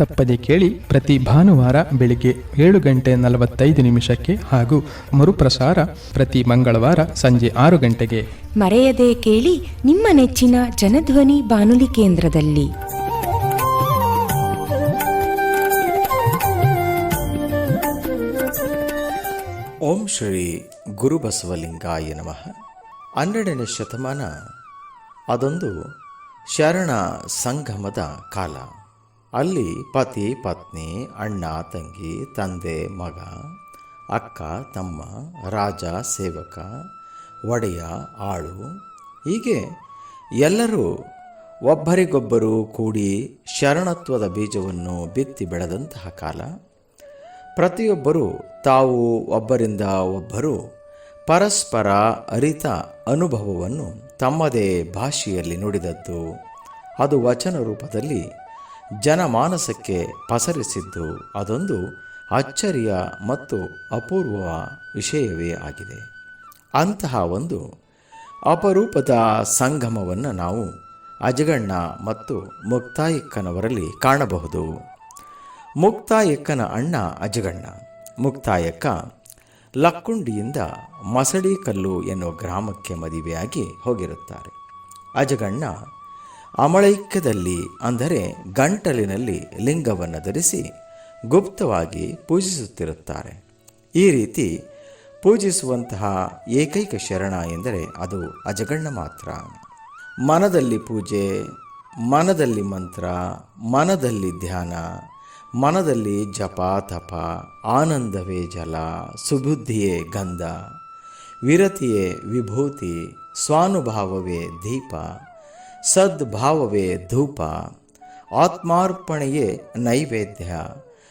ತಪ್ಪದೆ ಕೇಳಿ ಪ್ರತಿ ಭಾನುವಾರ ಬೆಳಿಗ್ಗೆ ಏಳು ಗಂಟೆ ನಲವತ್ತೈದು ನಿಮಿಷಕ್ಕೆ ಹಾಗೂ ಮರುಪ್ರಸಾರ ಪ್ರತಿ ಮಂಗಳವಾರ ಸಂಜೆ ಆರು ಗಂಟೆಗೆ. ಮರೆಯದೆ ಕೇಳಿ ನಿಮ್ಮ ನೆಚ್ಚಿನ ಜನಧ್ವನಿ ಬಾನುಲಿ ಕೇಂದ್ರದಲ್ಲಿ. ಓಂ ಶ್ರೀ ಗುರುಬಸವಲಿಂಗಾಯ ನಮಃ. ಹನ್ನೆರಡನೇ ಶತಮಾನ. ಅದೊಂದು ಶರಣ ಸಂಗಮದ ಕಾಲ. ಅಲ್ಲಿ ಪತಿ, ಪತ್ನಿ, ಅಣ್ಣ, ತಂಗಿ, ತಂದೆ, ಮಗ, ಅಕ್ಕ, ತಮ್ಮ, ರಾಜ, ಸೇವಕ, ಒಡೆಯ, ಆಳು, ಹೀಗೆ ಎಲ್ಲರೂ ಒಬ್ಬರಿಗೊಬ್ಬರು ಕೂಡಿ ಶರಣತ್ವದ ಬೀಜವನ್ನು ಬಿತ್ತಿ ಬೆಳೆದಂತಹ ಕಾಲ. ಪ್ರತಿಯೊಬ್ಬರು ತಾವು ಒಬ್ಬರಿಂದ ಒಬ್ಬರು ಪರಸ್ಪರ ಅರಿತ ಅನುಭವವನ್ನು ತಮ್ಮದೇ ಭಾಷೆಯಲ್ಲಿ ನುಡಿದದ್ದು. ಅದು ವಚನ ರೂಪದಲ್ಲಿ ಜನಮಾನಸಕ್ಕೆ ಪಸರಿಸಿದ್ದು ಅದೊಂದು ಅಚ್ಚರಿಯ ಮತ್ತು ಅಪೂರ್ವ ವಿಷಯವೇ ಆಗಿದೆ. ಅಂತಹ ಒಂದು ಅಪರೂಪದ ಸಂಗಮವನ್ನು ನಾವು ಅಜಗಣ್ಣ ಮತ್ತು ಮುಕ್ತಾಯಕ್ಕನವರಲ್ಲಿ ಕಾಣಬಹುದು. ಮುಕ್ತಾಯಕ್ಕನ ಅಣ್ಣ ಅಜಗಣ್ಣ. ಮುಕ್ತಾಯಕ್ಕ ಲಕ್ಕುಂಡಿಯಿಂದ ಮಸಡಿಕಲ್ಲು ಎನ್ನುವ ಗ್ರಾಮಕ್ಕೆ ಮದುವೆಯಾಗಿ ಹೋಗಿರುತ್ತಾರೆ. ಅಜಗಣ್ಣ ಅಮಳೈಕ್ಯದಲ್ಲಿ ಅಂದರೆ ಗಂಟಲಿನಲ್ಲಿ ಲಿಂಗವನ್ನು ಧರಿಸಿ ಗುಪ್ತವಾಗಿ ಪೂಜಿಸುತ್ತಿರುತ್ತಾರೆ. ಈ ರೀತಿ ಪೂಜಿಸುವಂತಹ ಏಕೈಕ ಶರಣ ಎಂದರೆ ಅದು ಅಜಗಣ್ಣ ಮಾತ್ರ. ಮನದಲ್ಲಿ ಪೂಜೆ, ಮನದಲ್ಲಿ ಮಂತ್ರ, ಮನದಲ್ಲಿ ಧ್ಯಾನ, ಮನದಲ್ಲಿ ಜಪ, ತಪ, ಆನಂದವೇ ಜಲ, ಸುಬುದ್ಧಿಯೇ ಗಂಧ, ವಿರತಿಯೇ ವಿಭೂತಿ, ಸ್ವಾನುಭಾವವೇ ದೀಪ ಸದ್ಭಾವವೇ ಧೂಪ. ಆತ್ಮಾರ್ಪಣೆಯೇ ನೈವೇದ್ಯ.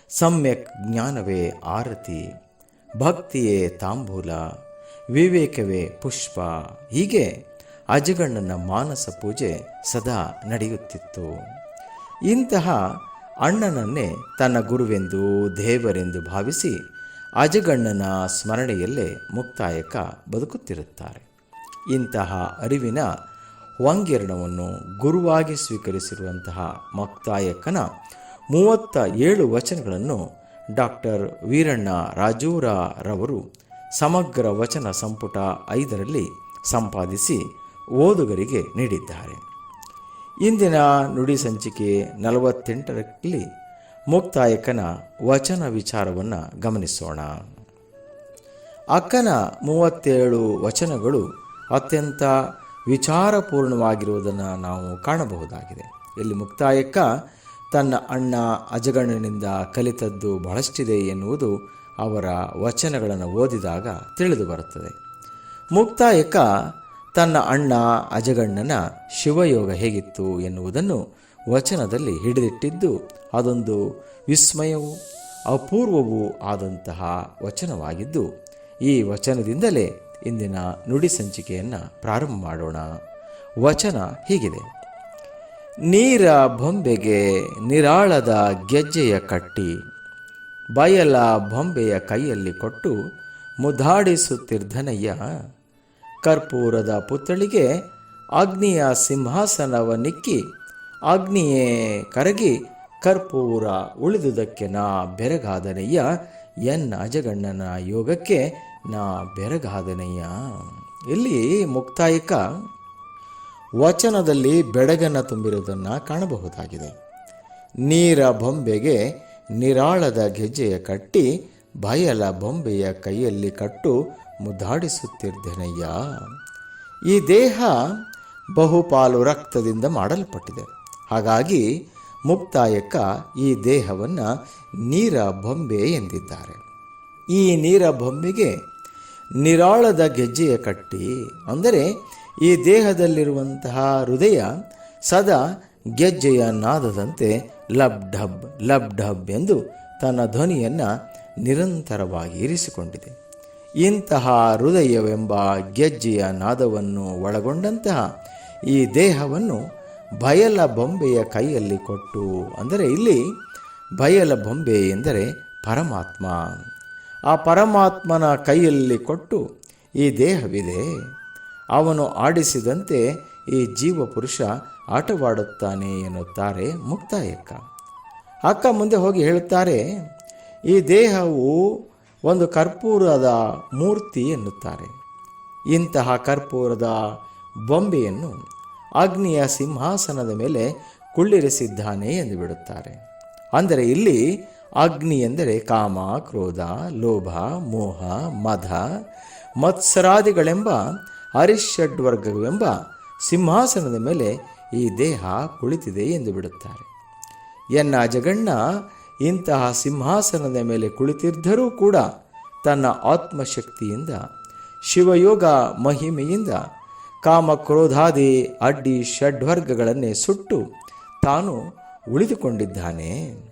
ಸಮ್ಯಕ್ ಜ್ಞಾನವೇ ಆರತಿ. ಭಕ್ತಿಯೇ ತಾಂಬೂಲ. ವಿವೇಕವೇ ಪುಷ್ಪ. ಹೀಗೆ ಅಜಗಣ್ಣನ ಮಾನಸ ಪೂಜೆ ಸದಾ ನಡೆಯುತ್ತಿತ್ತು. ಇಂತಹ ಅಣ್ಣನನ್ನೇ ತನ್ನ ಗುರುವೆಂದು ದೇವರೆಂದು ಭಾವಿಸಿ ಅಜಗಣ್ಣನ ಸ್ಮರಣೆಯಲ್ಲೇ ಮುಕ್ತಾಯಕ ಬದುಕುತ್ತಿರುತ್ತಾರೆ. ಇಂತಹ ಅರಿವಿನ ವಂಗಿರಣವನ್ನು ಗುರುವಾಗಿ ಸ್ವೀಕರಿಸಿರುವಂತಹ ಮುಕ್ತಾಯಕ್ಕನ ಮೂವತ್ತ ಏಳು ವಚನಗಳನ್ನು ಡಾಕ್ಟರ್ ವೀರಣ್ಣ ರಾಜೂರರವರು ಸಮಗ್ರ ವಚನ ಸಂಪುಟ ಐದರಲ್ಲಿ ಸಂಪಾದಿಸಿ ಓದುಗರಿಗೆ ನೀಡಿದ್ದಾರೆ. ಇಂದಿನ ನುಡಿ ಸಂಚಿಕೆ ನಲವತ್ತೆಂಟರಲ್ಲಿ ಮುಕ್ತಾಯಕನ ವಚನ ವಿಚಾರವನ್ನು ಗಮನಿಸೋಣ. ಅಕ್ಕನ ಮೂವತ್ತೇಳು ವಚನಗಳು ಅತ್ಯಂತ ವಿಚಾರಪೂರ್ಣವಾಗಿರುವುದನ್ನು ನಾವು ಕಾಣಬಹುದಾಗಿದೆ. ಇಲ್ಲಿ ಮುಕ್ತಾಯಕ್ಕ, ತನ್ನ ಅಣ್ಣ ಅಜಗಣ್ಣನಿಂದ ಕಲಿತದ್ದು ಬಹಳಷ್ಟಿದೆ ಎನ್ನುವುದು ಅವರ ವಚನಗಳನ್ನು ಓದಿದಾಗ ತಿಳಿದು ಬರುತ್ತದೆ. ಮುಕ್ತಾಯಕ್ಕ, ತನ್ನ ಅಣ್ಣ ಅಜಗಣ್ಣನ ಶಿವಯೋಗ ಹೇಗಿತ್ತು ಎನ್ನುವುದನ್ನು ವಚನದಲ್ಲಿ ಹಿಡಿದಿಟ್ಟಿದ್ದು ಅದೊಂದು ವಿಸ್ಮಯವೂ ಅಪೂರ್ವವೂ ಆದಂತಹ ವಚನವಾಗಿದ್ದು, ಈ ವಚನದಿಂದಲೇ ಇಂದಿನ ನುಡಿ ಸಂಚಿಕೆಯನ್ನು ಪ್ರಾರಂಭ ಮಾಡೋಣ. ವಚನ ಹೀಗಿದೆ. ನೀರ ಬೊಂಬೆಗೆ ನಿರಾಳದ ಗೆಜ್ಜೆಯ ಕಟ್ಟಿ, ಬಯಲ ಬೊಂಬೆಯ ಕೈಯಲ್ಲಿ ಕೊಟ್ಟು ಮುದಾಡಿಸುತ್ತಿರ್ಧನಯ್ಯ, ಕರ್ಪೂರದ ಪುತ್ಥಳಿಗೆ ಅಗ್ನಿಯ ಸಿಂಹಾಸನವ ನಿಕ್ಕಿ, ಅಗ್ನಿಯೇ ಕರಗಿ ಕರ್ಪೂರ ಉಳಿದುದಕ್ಕೆ ನಾ ಬೆರಗಾದನಯ್ಯ, ಎನ್ನ ಅಜಗಣ್ಣನ ಯೋಗಕ್ಕೆ ನಾ ಬೆರಗಾದನಯ್ಯ. ಇಲ್ಲಿ ಮುಕ್ತಾಯಕ ವಚನದಲ್ಲಿ ಬೆಡಗನ್ನು ತುಂಬಿರುವುದನ್ನು ಕಾಣಬಹುದಾಗಿದೆ. ನೀರ ಬೊಂಬೆಗೆ ನಿರಾಳದ ಗೆಜ್ಜೆಯ ಕಟ್ಟಿ ಬಯಲ ಬೊಂಬೆಯ ಕೈಯಲ್ಲಿ ಕಟ್ಟು ಮುದ್ದಾಡಿಸುತ್ತಿರ್ದೆನಯ್ಯ ಈ ದೇಹ ಬಹುಪಾಲು ರಕ್ತದಿಂದ ಮಾಡಲ್ಪಟ್ಟಿದೆ. ಹಾಗಾಗಿ ಮುಕ್ತಾಯಕ ಈ ದೇಹವನ್ನು ನೀರ ಬೊಂಬೆ ಎಂದಿದ್ದಾರೆ. ಈ ನೀರ ಬೊಂಬೆಗೆ ನಿರಾಳದ ಗೆಜ್ಜೆಯ ಕಟ್ಟಿ. ಅಂದರೆ ಈ ದೇಹದಲ್ಲಿರುವಂತಹ ಹೃದಯ ಸದಾ ಗೆಜ್ಜೆಯ ನಾದದಂತೆ ಲಬ್ ಢಬ್ ಲಬ್ ಢಬ್ ಎಂದು ತನ್ನ ಧ್ವನಿಯನ್ನು ನಿರಂತರವಾಗಿ ಇರಿಸಿಕೊಂಡಿದೆ. ಇಂತಹ ಹೃದಯವೆಂಬ ಗೆಜ್ಜೆಯ ನಾದವನ್ನು ಒಳಗೊಂಡಂತಹ ಈ ದೇಹವನ್ನು ಬಯಲ ಬೊಂಬೆಯ ಕೈಯಲ್ಲಿ ಕೊಟ್ಟು, ಅಂದರೆ ಇಲ್ಲಿ ಬಯಲ ಬೊಂಬೆ ಎಂದರೆ ಪರಮಾತ್ಮ. ಆ ಪರಮಾತ್ಮನ ಕೈಯಲ್ಲಿ ಕೊಟ್ಟು ಈ ದೇಹವಿದೆ. ಅವನು ಆಡಿಸಿದಂತೆ ಈ ಜೀವ ಪುರುಷ ಆಟವಾಡುತ್ತಾನೆ ಎನ್ನುತ್ತಾರೆ ಮುಕ್ತಾಯಕ್ಕ. ಅಕ್ಕ ಮುಂದೆ ಹೋಗಿ ಹೇಳುತ್ತಾರೆ, ಈ ದೇಹವು ಒಂದು ಕರ್ಪೂರದ ಮೂರ್ತಿ ಎನ್ನುತ್ತಾರೆ. ಇಂತಹ ಕರ್ಪೂರದ ಬೊಂಬೆಯನ್ನು ಅಗ್ನಿಯ ಸಿಂಹಾಸನದ ಮೇಲೆ ಕುಳ್ಳಿರಿಸಿದ್ದಾನೆ ಎಂದು ಬಿಡುತ್ತಾರೆ. ಅಂದರೆ ಇಲ್ಲಿ ಅಗ್ನಿ ಎಂದರೆ ಕಾಮ, ಕ್ರೋಧ, ಲೋಭ, ಮೋಹ ಮಧ ಮತ್ಸರಾದಿಗಳೆಂಬ ಹರಿಷಡ್ವರ್ಗವೆಂಬ ಸಿಂಹಾಸನದ ಮೇಲೆ ಈ ದೇಹ ಕುಳಿತಿದೆ ಎಂದು ಬಿಡುತ್ತಾರೆ. ಎನ್ನ ಜಗಣ್ಣ ಇಂತಹ ಸಿಂಹಾಸನದ ಮೇಲೆ ಕುಳಿತಿದ್ದರೂ ಕೂಡ ತನ್ನ ಆತ್ಮಶಕ್ತಿಯಿಂದ, ಶಿವಯೋಗ ಮಹಿಮೆಯಿಂದ, ಕಾಮ ಕ್ರೋಧಾದಿ ಅಡ್ಡಿ ಷಡ್ವರ್ಗಗಳನ್ನೇ ಸುಟ್ಟು ತಾನು ಉಳಿದುಕೊಂಡಿದ್ದಾನೆ.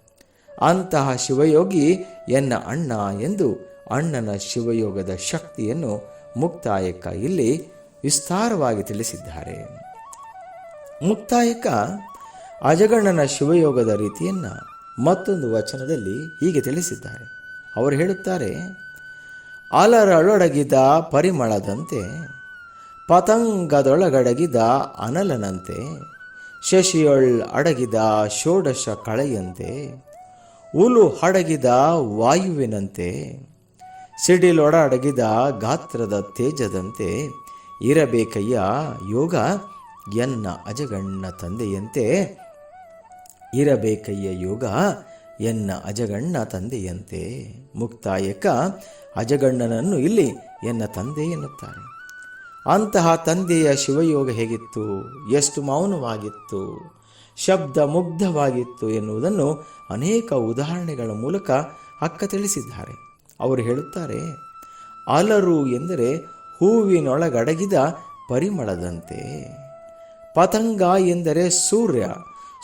ಅಂತಹ ಶಿವಯೋಗಿ ಎನ್ನ ಅಣ್ಣ ಎಂದು ಅಣ್ಣನ ಶಿವಯೋಗದ ಶಕ್ತಿಯನ್ನು ಮುಕ್ತಾಯಕ ಇಲ್ಲಿ ವಿಸ್ತಾರವಾಗಿ ತಿಳಿಸಿದ್ದಾರೆ. ಮುಕ್ತಾಯಕ ಅಜಗಣ್ಣನ ಶಿವಯೋಗದ ರೀತಿಯನ್ನು ಮತ್ತೊಂದು ವಚನದಲ್ಲಿ ಹೀಗೆ ತಿಳಿಸಿದ್ದಾರೆ. ಅವರು ಹೇಳುತ್ತಾರೆ, ಅಲರಳೊಡಗಿದ ಪರಿಮಳದಂತೆ, ಪತಂಗದೊಳಗಡಗಿದ ಅನಲನಂತೆ, ಶಶಿಯೊಳ್ ಅಡಗಿದ ಷೋಡಶ ಕಳೆಯಂತೆ ಉಲು ಹಡಗಿದ ವಾಯುವಿನಂತೆ ಸಿಡಿಲೊಡಗಿದ ಗಾತ್ರದ ತೇಜದಂತೆ ಇರಬೇಕಯ್ಯ ಯೋಗ, ಎನ್ನ ಅಜಗಣ್ಣ ತಂದೆಯಂತೆ ಇರಬೇಕಯ್ಯ ಯೋಗ, ಎನ್ನ ಅಜಗಣ್ಣ ತಂದೆಯಂತೆ. ಮುಕ್ತಾಯಕ ಅಜಗಣ್ಣನನ್ನು ಇಲ್ಲಿ ಎನ್ನ ತಂದೆ ಎನ್ನುತ್ತಾರೆ. ಅಂತಹ ತಂದೆಯ ಶಿವಯೋಗ ಹೇಗಿತ್ತು? ಎಷ್ಟು ಮೌನವಾಗಿತ್ತು? ಶಬ್ದ ಮುಗ್ಧವಾಗಿತ್ತು ಎನ್ನುವುದನ್ನು ಅನೇಕ ಉದಾಹರಣೆಗಳ ಮೂಲಕ ಅಕ್ಕ ತಿಳಿಸಿದ್ದಾರೆ. ಅವರು ಹೇಳುತ್ತಾರೆ, ಅಲರು ಎಂದರೆ ಹೂವಿನೊಳಗಡಗಿದ ಪರಿಮಳದಂತೆ. ಪತಂಗ ಎಂದರೆ ಸೂರ್ಯ,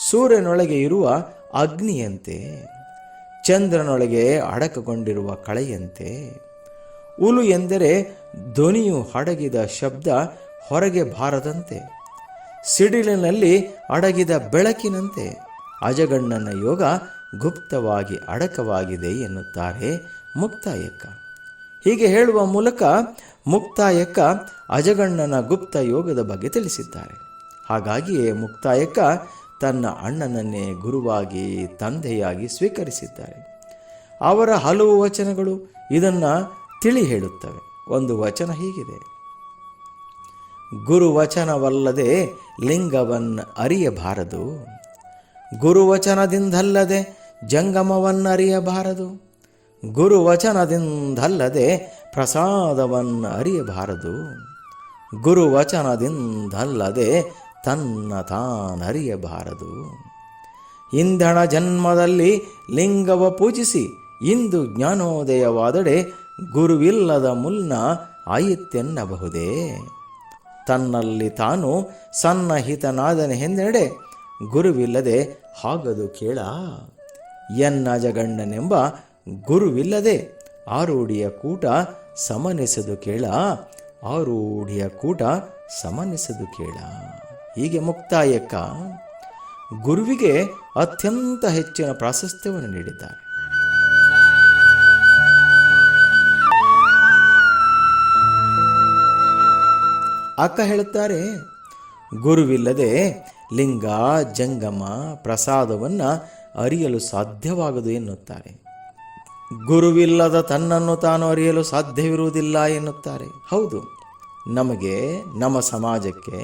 ಸೂರ್ಯನೊಳಗೆ ಇರುವ ಅಗ್ನಿಯಂತೆ. ಚಂದ್ರನೊಳಗೆ ಅಡಕಗೊಂಡಿರುವ ಕಳೆಯಂತೆ. ಉಲು ಎಂದರೆ ಧ್ವನಿಯು ಹಡಗಿದ ಶಬ್ದ ಹೊರಗೆ ಬಾರದಂತೆ. ಸಿಡಿಲಿನಲ್ಲಿ ಅಡಗಿದ ಬೆಳಕಿನಂತೆ ಅಜಗಣ್ಣನ ಯೋಗ ಗುಪ್ತವಾಗಿ ಅಡಕವಾಗಿದೆ ಎನ್ನುತ್ತಾರೆ ಮುಕ್ತಾಯಕ್ಕ. ಹೀಗೆ ಹೇಳುವ ಮೂಲಕ ಮುಕ್ತಾಯಕ್ಕ ಅಜಗಣ್ಣನ ಗುಪ್ತ ಯೋಗದ ಬಗ್ಗೆ ತಿಳಿಸಿದ್ದಾರೆ. ಹಾಗಾಗಿಯೇ ಮುಕ್ತಾಯಕ್ಕ ತನ್ನ ಅಣ್ಣನನ್ನೇ ಗುರುವಾಗಿ ತಂದೆಯಾಗಿ ಸ್ವೀಕರಿಸಿದ್ದಾರೆ. ಅವರ ಹಲವು ವಚನಗಳು ಇದನ್ನು ತಿಳಿ ಹೇಳುತ್ತವೆ. ಒಂದು ವಚನ ಹೀಗಿದೆ. ಗುರುವಚನವಲ್ಲದೆ ಲಿಂಗವನ್ನು ಅರಿಯಬಾರದು. ಗುರುವಚನದಿಂದಲ್ಲದೆ ಜಂಗಮವನ್ನರಿಯಬಾರದು ಗುರುವಚನದಿಂದಲ್ಲದೆ ಪ್ರಸಾದವನ್ನು ಅರಿಯಬಾರದು. ಗುರುವಚನದಿಂದಲ್ಲದೆ ತನ್ನ ತಾನರಿಯಬಾರದು ಇಂಧನ ಜನ್ಮದಲ್ಲಿ ಲಿಂಗವ ಪೂಜಿಸಿ, ಇಂದು ಜ್ಞಾನೋದಯವಾದಡೆ ಗುರುವಿಲ್ಲದ ಮುನ್ನ ಆಯಿತೆನ್ನಬಹುದೇ ತನ್ನಲ್ಲಿ ತಾನು ಸನ್ನಹಿತನಾದನೆ ಹಿಂದೆಡೆ, ಗುರುವಿಲ್ಲದೆ ಹಾಗದು ಕೇಳ. ಎನ್ನ ಜಗಣ್ಣನೆಂಬ ಗುರುವಿಲ್ಲದೆ ಆರೂಢಿಯ ಕೂಟ ಸಮನಿಸದು ಕೇಳ. ಆರೂಢಿಯ ಕೂಟ ಸಮನಿಸದು ಕೇಳ. ಹೀಗೆ ಮುಕ್ತಾಯಕ್ಕ. ಗುರುವಿಗೆ ಅತ್ಯಂತ ಹೆಚ್ಚಿನ ಪ್ರಾಶಸ್ತ್ಯವನ್ನು ನೀಡಿದ್ದಾರೆ. ಅಕ್ಕ ಹೇಳುತ್ತಾರೆ, ಗುರುವಿಲ್ಲದೆ ಲಿಂಗ, ಜಂಗಮ, ಪ್ರಸಾದವನ್ನು ಅರಿಯಲು ಸಾಧ್ಯವಾಗದು ಎನ್ನುತ್ತಾರೆ. ಗುರುವಿಲ್ಲದ ತನ್ನನ್ನು ತಾನು ಅರಿಯಲು ಸಾಧ್ಯವಿರುವುದಿಲ್ಲ ಎನ್ನುತ್ತಾರೆ. ಹೌದು, ನಮಗೆ ನಮ್ಮ ಸಮಾಜಕ್ಕೆ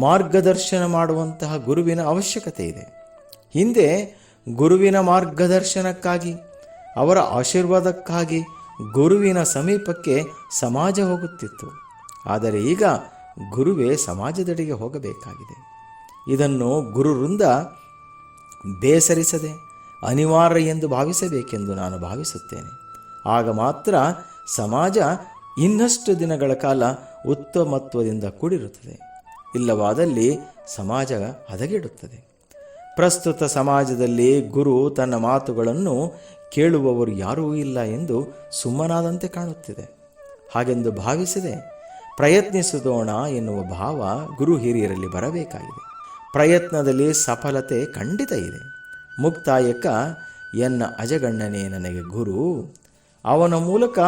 ಮಾರ್ಗದರ್ಶನ ಮಾಡುವಂತಹ ಗುರುವಿನ ಅವಶ್ಯಕತೆ ಇದೆ. ಹಿಂದೆ ಗುರುವಿನ ಮಾರ್ಗದರ್ಶನಕ್ಕಾಗಿ, ಅವರ ಆಶೀರ್ವಾದಕ್ಕಾಗಿ ಗುರುವಿನ ಸಮೀಪಕ್ಕೆ ಸಮಾಜ ಹೋಗುತ್ತಿತ್ತು. ಆದರೆ ಈಗ ಗುರುವೇ ಸಮಾಜದೆಡೆಗೆ ಹೋಗಬೇಕಾಗಿದೆ. ಇದನ್ನು ಗುರುವೃಂದ ಬೇಸರಿಸದೆ ಅನಿವಾರ್ಯ ಎಂದು ಭಾವಿಸಬೇಕೆಂದು ನಾನು ಭಾವಿಸುತ್ತೇನೆ. ಆಗ ಮಾತ್ರ ಸಮಾಜ ಇನ್ನಷ್ಟು ದಿನಗಳ ಕಾಲ ಉತ್ತಮತ್ವದಿಂದ ಕೂಡಿರುತ್ತದೆ. ಇಲ್ಲವಾದಲ್ಲಿ ಸಮಾಜ ಹದಗೆಡುತ್ತದೆ. ಪ್ರಸ್ತುತ ಸಮಾಜದಲ್ಲಿ ಗುರು ತನ್ನ ಮಾತುಗಳನ್ನು ಕೇಳುವವರು ಯಾರೂ ಇಲ್ಲ ಎಂದು ಸುಮ್ಮನಾದಂತೆ ಕಾಣುತ್ತಿದೆ. ಹಾಗೆಂದು ಭಾವಿಸಿದೆ ಪ್ರಯತ್ನಿಸಿದೋಣ ಎನ್ನುವ ಭಾವ ಗುರು ಹಿರಿಯರಲ್ಲಿ ಬರಬೇಕಾಗಿದೆ. ಪ್ರಯತ್ನದಲ್ಲಿ ಸಫಲತೆ ಖಂಡಿತ ಇದೆ. ಮುಕ್ತಾಯಕ್ಕ, ಎನ್ನ ಅಜಗಣ್ಣನೇ ನನಗೆ ಗುರು, ಅವನ ಮೂಲಕ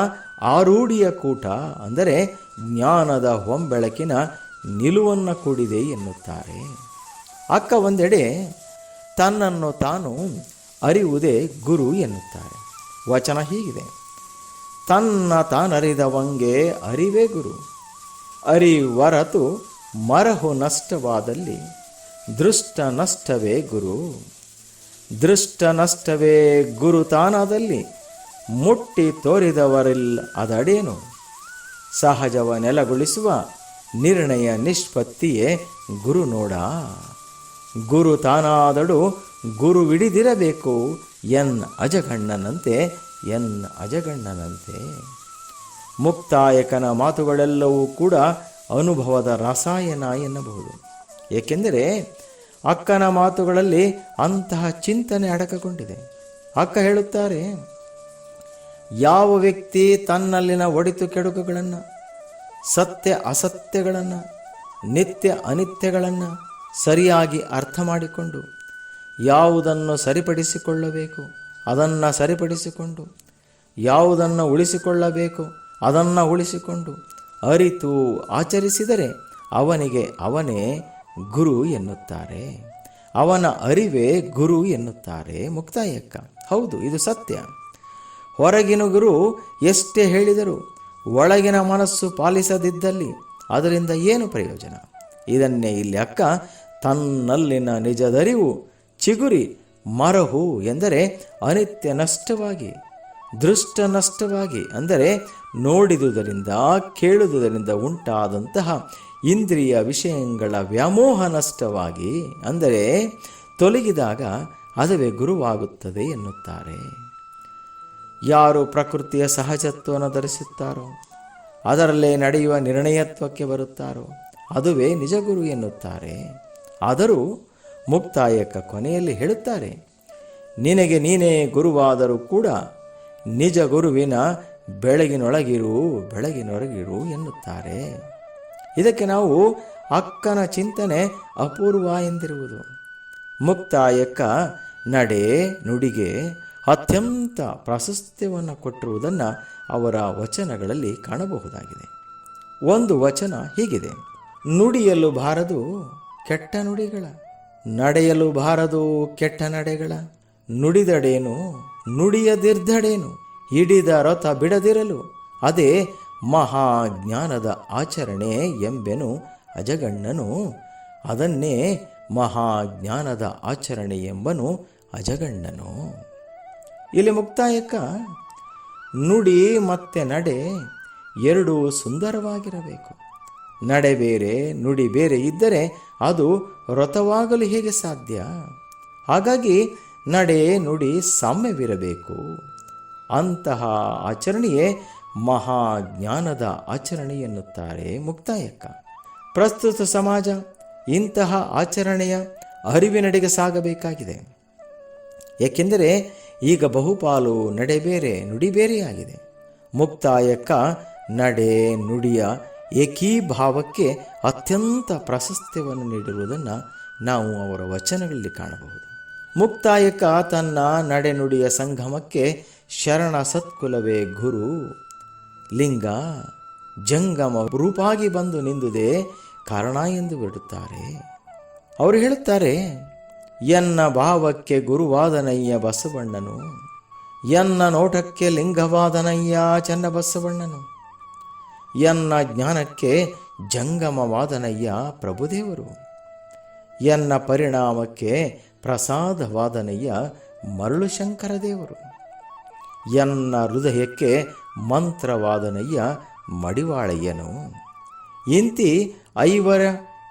ಆರೂಢಿಯ ಕೂಟ, ಅಂದರೆ ಜ್ಞಾನದ ಹೊಂಬೆಳಕಿನ ನಿಲುವನ್ನು ಕೂಡಿದೆ ಎನ್ನುತ್ತಾರೆ. ಅಕ್ಕ ಒಂದೆಡೆ, ತನ್ನನ್ನು ತಾನು ಅರಿವುದೇ ಗುರು ಎನ್ನುತ್ತಾರೆ. ವಚನ ಹೀಗಿದೆ. ತನ್ನ ತಾನರಿದವಂಗೆ ಅರಿವೇ ಗುರು. ಅರಿವರತು ಮರಹು ನಷ್ಟವಾದಲ್ಲಿ ದೃಷ್ಟ ನಷ್ಟವೇ ಗುರು. ದೃಷ್ಟ ನಷ್ಟವೇ ಗುರು ತಾನಾದಲ್ಲಿ ಮುಟ್ಟಿ ತೋರಿದವರಿಲ್ಲ ಅದಡೇನು? ಸಹಜವ ನೆಲಗೊಳಿಸುವ ನಿರ್ಣಯ ನಿಷ್ಪತ್ತಿಯೇ ಗುರು ನೋಡ. ಗುರು ತಾನಾದಡು ಗುರುವಿಡಿದಿರಬೇಕು ಎನ್ ಅಜಗಣ್ಣನಂತೆ ಎನ್ ಅಜಗಣ್ಣನಂತೆ. ಮುಕ್ತಾಯಕನ ಮಾತುಗಳೆಲ್ಲವೂ ಕೂಡ ಅನುಭವದ ರಸಾಯನ ಎನ್ನಬಹುದು. ಏಕೆಂದರೆ ಅಕ್ಕನ ಮಾತುಗಳಲ್ಲಿ ಅಂತಹ ಚಿಂತನೆ ಅಡಕಗೊಂಡಿದೆ. ಅಕ್ಕ ಹೇಳುತ್ತಾರೆ, ಯಾವ ವ್ಯಕ್ತಿ ತನ್ನಲ್ಲಿನ ಒಡಿತು ಕೆಡುಕುಗಳನ್ನು, ಸತ್ಯ ಅಸತ್ಯಗಳನ್ನು, ನಿತ್ಯ ಅನಿತ್ಯಗಳನ್ನು ಸರಿಯಾಗಿ ಅರ್ಥ ಮಾಡಿಕೊಂಡು, ಯಾವುದನ್ನು ಸರಿಪಡಿಸಿಕೊಳ್ಳಬೇಕು, ಅದನ್ನು ಸರಿಪಡಿಸಿಕೊಂಡು, ಯಾವುದನ್ನು ಉಳಿಸಿಕೊಳ್ಳಬೇಕು ಅದನ್ನು ಉಳಿಸಿಕೊಂಡು ಅರಿತು ಆಚರಿಸಿದರೆ ಅವನಿಗೆ ಅವನೇ ಗುರು ಎನ್ನುತ್ತಾರೆ. ಅವನ ಅರಿವೇ ಗುರು ಎನ್ನುತ್ತಾರೆ ಮುಕ್ತಾಯಕ್ಕ. ಹೌದು, ಇದು ಸತ್ಯ. ಹೊರಗಿನ ಗುರು ಎಷ್ಟೇ ಹೇಳಿದರು ಒಳಗಿನ ಮನಸ್ಸು ಪಾಲಿಸದಿದ್ದಲ್ಲಿ ಅದರಿಂದ ಏನು ಪ್ರಯೋಜನ? ಇದನ್ನೇ ಇಲ್ಲಿ ಅಕ್ಕ, ತನ್ನಲ್ಲಿನ ನಿಜದರಿವು ಚಿಗುರಿ ಮರಹು ಎಂದರೆ ಅನಿತ್ಯ ನಷ್ಟವಾಗಿ ದೃಷ್ಟ ನಷ್ಟವಾಗಿ ಅಂದರೆ ನೋಡಿದುದರಿಂದ ಕೇಳುವುದರಿಂದ ಉಂಟಾದಂತಹ ಇಂದ್ರಿಯ ವಿಷಯಗಳ ವ್ಯಾಮೋಹ ನಷ್ಟವಾಗಿ, ಅಂದರೆ ತೊಲಗಿದಾಗ ಅದುವೇ ಗುರುವಾಗುತ್ತದೆ ಎನ್ನುತ್ತಾರೆ. ಯಾರು ಪ್ರಕೃತಿಯ ಸಹಜತ್ವವನ್ನು ಧರಿಸುತ್ತಾರೋ ಅದರಲ್ಲೇ ನಡೆಯುವ ನಿರ್ಣಯತ್ವಕ್ಕೆ ಬರುತ್ತಾರೋ, ಅದುವೇ ನಿಜ ಗುರು ಎನ್ನುತ್ತಾರೆ. ಆದರೂ ಮುಕ್ತಾಯಕ ಕೊನೆಯಲ್ಲಿ ಹೇಳುತ್ತಾರೆ, ನಿನಗೆ ನೀನೇ ಗುರುವಾದರೂ ಕೂಡ ನಿಜ ಗುರುವಿನ ಬೆಳಗಿನೊಳಗಿರು ಬೆಳಗಿನೊಳಗಿರು ಎನ್ನುತ್ತಾರೆ. ಇದಕ್ಕೆ ನಾವು ಅಕ್ಕನ ಚಿಂತನೆ ಅಪೂರ್ವ ಎಂದಿರುವುದು. ಮುಕ್ತಾಯಕ್ಕ ನಡೆ ನುಡಿಗೆ ಅತ್ಯಂತ ಪ್ರಾಶಸ್ತ್ಯವನ್ನು ಕೊಟ್ಟಿರುವುದನ್ನು ಅವರ ವಚನಗಳಲ್ಲಿ ಕಾಣಬಹುದಾಗಿದೆ. ಒಂದು ವಚನ ಹೀಗಿದೆ, ನುಡಿಯಲು ಬಾರದು ಕೆಟ್ಟ ನುಡಿಗಳ, ನಡೆಯಲು ಬಾರದು ಕೆಟ್ಟ ನಡೆಗಳ, ನುಡಿದಡೇನು ನುಡಿಯದಿರ್ದಡೇನು ಹಿಡಿದ ರಥ ಬಿಡದಿರಲು? ಅದೇ ಮಹಾಜ್ಞಾನದ ಆಚರಣೆ ಎಂಬೆನು ಅಜಗಣ್ಣನು. ಅದನ್ನೇ ಮಹಾಜ್ಞಾನದ ಆಚರಣೆ ಎಂಬನು ಅಜಗಣ್ಣನು. ಇಲ್ಲಿ ಮುಕ್ತಾಯಕ್ಕ, ನುಡಿ ಮತ್ತೆ ನಡೆ ಎರಡೂ ಸುಂದರವಾಗಿರಬೇಕು. ನಡೆ ಬೇರೆ, ನುಡಿ ಬೇರೆ ಇದ್ದರೆ ಅದು ವ್ರತವಾಗಲು ಹೇಗೆ ಸಾಧ್ಯ? ಹಾಗಾಗಿ ನಡೆ ನುಡಿ ಸಾಮ್ಯವಿರಬೇಕು. ಅಂತಹ ಆಚರಣೆಯೇ ಮಹಾಜ್ಞಾನದ ಆಚರಣೆ ಎನ್ನುತ್ತಾರೆ ಮುಕ್ತಾಯಕ್ಕ ಪ್ರಸ್ತುತ ಸಮಾಜ ಇಂತಹ ಆಚರಣೆಯ ಅರಿವಿನಡೆಗೆ ಸಾಗಬೇಕಾಗಿದೆ. ಏಕೆಂದರೆ ಈಗ ಬಹುಪಾಲು ನಡೆ ಬೇರೆ, ನುಡಿ ಬೇರೆಯಾಗಿದೆ. ಮುಕ್ತಾಯಕ್ಕ ನಡೆ ನುಡಿಯ ಏಕೀಭಾವಕ್ಕೆ ಅತ್ಯಂತ ಪ್ರಾಶಸ್ತ್ಯವನ್ನು ನೀಡಿರುವುದನ್ನು ನಾವು ಅವರ ವಚನಗಳಲ್ಲಿ ಕಾಣಬಹುದು. ಮುಕ್ತಾಯಕ ತನ್ನ ನಡೆನುಡಿಯ ಸಂಗಮಕ್ಕೆ ಶರಣ ಸತ್ಕುಲವೇ ಗುರು. ಲಿಂಗ ಜಂಗಮ ರೂಪಾಗಿ ಬಂದು ನಿಂದುದೇ ಕಾರಣ ಎಂದು ಬಿಡುತ್ತಾರೆ ಅವರು ಹೇಳುತ್ತಾರೆ, ಎನ್ನ ಭಾವಕ್ಕೆ ಗುರುವಾದನಯ್ಯ ಬಸವಣ್ಣನು, ಎನ್ನ ನೋಟಕ್ಕೆ ಲಿಂಗವಾದನಯ್ಯ ಚನ್ನ ಬಸವಣ್ಣನು, ಎನ್ನ ಜ್ಞಾನಕ್ಕೆ ಜಂಗಮವಾದನಯ್ಯ ಪ್ರಭುದೇವರು, ಎನ್ನ ಪರಿಣಾಮಕ್ಕೆ ಪ್ರಸಾದವಾದನಯ್ಯ ಮರಳು ಶಂಕರ ದೇವರು ಎನ್ನ ಹೃದಯಕ್ಕೆ ಮಂತ್ರವಾದನಯ್ಯ ಮಡಿವಾಳಯ್ಯನು ಇಂತಿ ಐವರ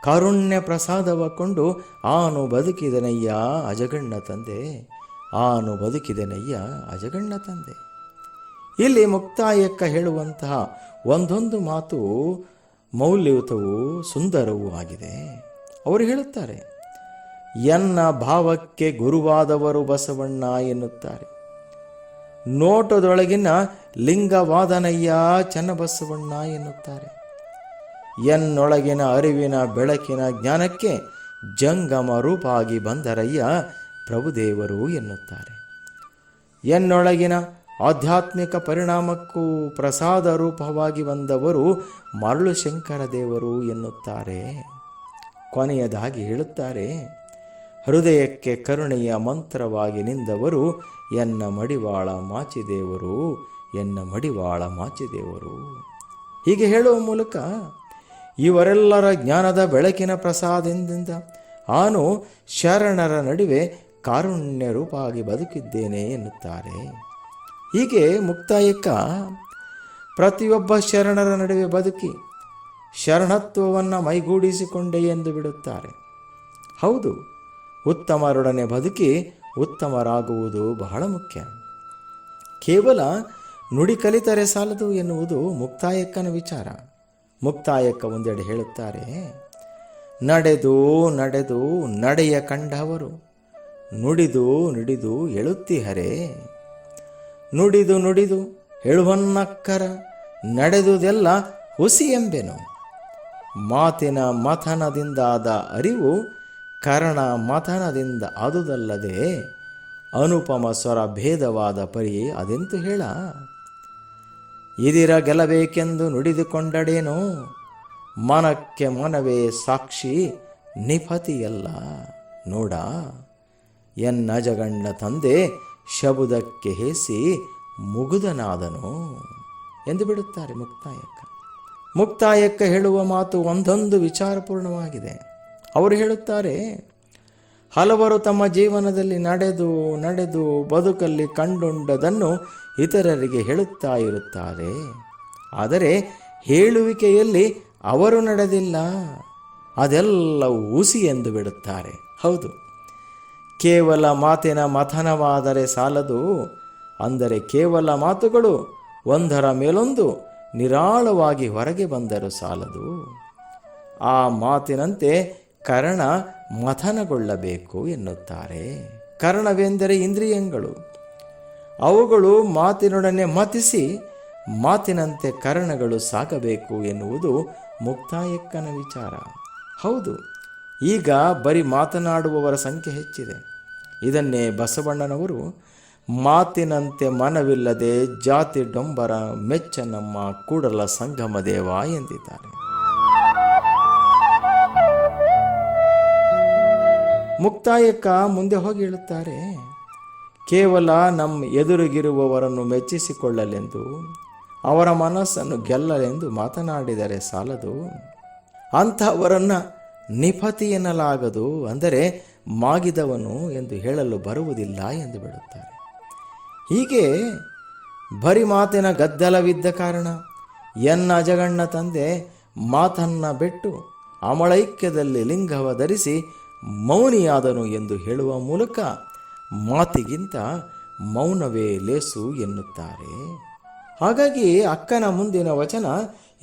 ಕಾರುಣ್ಯ ಪ್ರಸಾದವ ಕೊಂಡು ಆನು ಬದುಕಿದನಯ್ಯ ಅಜಗಣ್ಣ ತಂದೆ. ಆನು ಬದುಕಿದನಯ್ಯ ಅಜಗಣ್ಣ ತಂದೆ. ಇಲ್ಲಿ ಮುಕ್ತಾಯಕ್ಕ ಹೇಳುವಂತಹ ಒಂದೊಂದು ಮಾತು ಮೌಲ್ಯಯುತವೂ ಸುಂದರವೂ ಆಗಿದೆ. ಅವರು ಹೇಳುತ್ತಾರೆ ಎನ್ನ ಭಾವಕ್ಕೆ ಗುರುವಾದವರು ಬಸವಣ್ಣ ಎನ್ನುತ್ತಾರೆ. ನೋಟದೊಳಗಿನ ಲಿಂಗವಾದನಯ್ಯ ಚನ್ನಬಸವಣ್ಣ ಎನ್ನುತ್ತಾರೆ. ಎನ್ನೊಳಗಿನ ಅರಿವಿನ ಬೆಳಕಿನ ಜ್ಞಾನಕ್ಕೆ ಜಂಗಮ ರೂಪಾಗಿ ಬಂದರಯ್ಯ ಪ್ರಭುದೇವರು ಎನ್ನುತ್ತಾರೆ. ಎನ್ನೊಳಗಿನ ಆಧ್ಯಾತ್ಮಿಕ ಪರಿಣಾಮಕ್ಕೂ ಪ್ರಸಾದ ರೂಪವಾಗಿ ಬಂದವರು ಮರಳು ಶಂಕರ ದೇವರು ಎನ್ನುತ್ತಾರೆ. ಕೊನೆಯದಾಗಿ ಹೇಳುತ್ತಾರೆ ಹೃದಯಕ್ಕೆ ಕರುಣೆಯ ಮಂತ್ರವಾಗಿ ನಿಂದವರು, ಎನ್ನ ಮಡಿವಾಳ ಮಾಚಿದೇವರು, ಎನ್ನ ಮಡಿವಾಳ ಮಾಚಿದೇವರು. ಹೀಗೆ ಹೇಳುವ ಮೂಲಕ ಇವರೆಲ್ಲರ ಜ್ಞಾನದ ಬೆಳಕಿನ ಪ್ರಸಾದದಿಂದ ನಾನು ಶರಣರ ನಡುವೆ ಕಾರುಣ್ಯ ರೂಪಾಗಿ ಬದುಕಿದ್ದೇನೆ ಎನ್ನುತ್ತಾರೆ. ಹೀಗೆ ಮುಕ್ತಾಯಕ್ಕ ಪ್ರತಿಯೊಬ್ಬ ಶರಣರ ನಡುವೆ ಬದುಕಿ ಶರಣತ್ವವನ್ನು ಮೈಗೂಡಿಸಿಕೊಂಡೆ ಎಂದು ಬಿಡುತ್ತಾರೆ. ಹೌದು ಉತ್ತಮರೊಡನೆ ಬದುಕಿ ಉತ್ತಮರಾಗುವುದು ಬಹಳ ಮುಖ್ಯ. ಕೇವಲ ನುಡಿ ಕಲಿತರೆ ಸಾಲದು ಎನ್ನುವುದು ಮುಕ್ತಾಯಕ್ಕನ ವಿಚಾರ. ಮುಕ್ತಾಯಕ್ಕ ಒಂದೆಡೆ ಹೇಳುತ್ತಾರೆ, ನಡೆದು ನಡೆದು ನಡೆಯ ಕಂಡವರು, ನುಡಿದು ನುಡಿದು ಎಳುತ್ತಿಹರೆ ನುಡಿದು ನುಡಿದು ಹೇಳುವನ್ನಕ್ಕರ ನಡೆದುದೆಲ್ಲ ಹುಸಿ ಎಂಬೆನು. ಮಾತಿನ ಮಥನದಿಂದಾದ ಅರಿವು ಕರ್ಣ ಮಥನದಿಂದ ಅದುದಲ್ಲದೆ ಅನುಪಮ ಸ್ವರ ಭೇದವಾದ ಪರಿ ಅದೆಂತು ಹೇಳ? ಇದಿರ ಗೆಲ್ಲಬೇಕೆಂದು ನುಡಿದುಕೊಂಡಡೇನೋ ಮನಕ್ಕೆ ಮನವೇ ಸಾಕ್ಷಿ ನಿಪತಿಯಲ್ಲ ನೋಡ. ಎನ್ನ ಜಗಣ್ಣ ತಂದೆ ಶಬುದಕ್ಕೆ ಹೇಸಿ ಮುಗುದನಾದನು ಎಂದು ಬಿಡುತ್ತಾರೆ ಮುಕ್ತಾಯಕ್ಕ. ಮುಕ್ತಾಯಕ್ಕ ಹೇಳುವ ಮಾತು ಒಂದೊಂದು ವಿಚಾರಪೂರ್ಣವಾಗಿದೆ. ಅವರು ಹೇಳುತ್ತಾರೆ, ಹಲವರು ತಮ್ಮ ಜೀವನದಲ್ಲಿ ನಡೆದು ನಡೆದು ಬದುಕಲ್ಲಿ ಕಂಡುಂಡದನ್ನು ಇತರರಿಗೆ ಹೇಳುತ್ತಾ ಇರುತ್ತಾರೆ. ಆದರೆ ಹೇಳುವಿಕೆಯಲ್ಲಿ ಅವರು ನಡೆದಿಲ್ಲ ಅದೆಲ್ಲ ಹುಸಿ ಎಂದು ಬಿಡುತ್ತಾರೆ. ಹೌದು. ಕೇವಲ ಮಾತಿನ ಮಥನವಾದರೆ ಸಾಲದು, ಅಂದರೆ ಕೇವಲ ಮಾತುಗಳು ಒಂದರ ಮೇಲೊಂದು ನಿರಾಳವಾಗಿ ಹೊರಗೆ ಬಂದರೂ ಸಾಲದು. ಆ ಮಾತಿನಂತೆ ಕರ್ಣ ಮಥನಗೊಳ್ಳಬೇಕು ಎನ್ನುತ್ತಾರೆ. ಕರ್ಣವೆಂದರೆ ಇಂದ್ರಿಯಗಳು. ಅವುಗಳು ಮಾತಿನೊಡನೆ ಮತಿಸಿ ಮಾತಿನಂತೆ ಕರ್ಣಗಳು ಸಾಗಬೇಕು ಎನ್ನುವುದು ಮುಕ್ತಾಯಕ್ಕನ ವಿಚಾರ. ಹೌದು, ಈಗ ಬರೀ ಮಾತನಾಡುವವರ ಸಂಖ್ಯೆ ಹೆಚ್ಚಿದೆ. ಇದನ್ನೇ ಬಸವಣ್ಣನವರು, ಮಾತಿನಂತೆ ಮನವಿಲ್ಲದೆ ಜಾತಿ ಡೊಂಬರ ಮೆಚ್ಚ ನಮ್ಮ ಕೂಡಲ ಸಂಗಮ ದೇವ ಎಂದಿದ್ದಾರೆ. ಮುಕ್ತಾಯಕ್ಕ ಮುಂದೆ ಹೋಗಿ ಹೇಳುತ್ತಾರೆ, ಕೇವಲ ನಮ್ಮ ಎದುರಿಗಿರುವವರನ್ನು ಮೆಚ್ಚಿಸಿಕೊಳ್ಳಲೆಂದು, ಅವರ ಮನಸ್ಸನ್ನು ಗೆಲ್ಲಲೆಂದು ಮಾತನಾಡಿದರೆ ಸಾಲದು. ಅಂಥವರನ್ನು ನಿಪತಿ ಎನ್ನಲಾಗದು ಅಂದರೆ ಮಾಗಿದವನು ಎಂದು ಹೇಳಲು ಬರುವುದಿಲ್ಲ ಎಂದು ಬಿಡುತ್ತಾರೆ ಹೀಗೆ ಬರಿ ಮಾತಿನ ಗದ್ದಲವಿದ್ದ ಕಾರಣ ಎನ್ನ ಅಜಗಣ್ಣ ತಂದೆ ಮಾತನ್ನ ಬಿಟ್ಟು ಅಮಳೈಕ್ಯದಲ್ಲಿ ಲಿಂಗವ ಧರಿಸಿ ಮೌನಿಯಾದನು ಎಂದು ಹೇಳುವ ಮೂಲಕ ಮಾತಿಗಿಂತ ಮೌನವೇ ಲೇಸು ಎನ್ನುತ್ತಾರೆ. ಹಾಗಾಗಿ ಅಕ್ಕನ ಮುಂದಿನ ವಚನ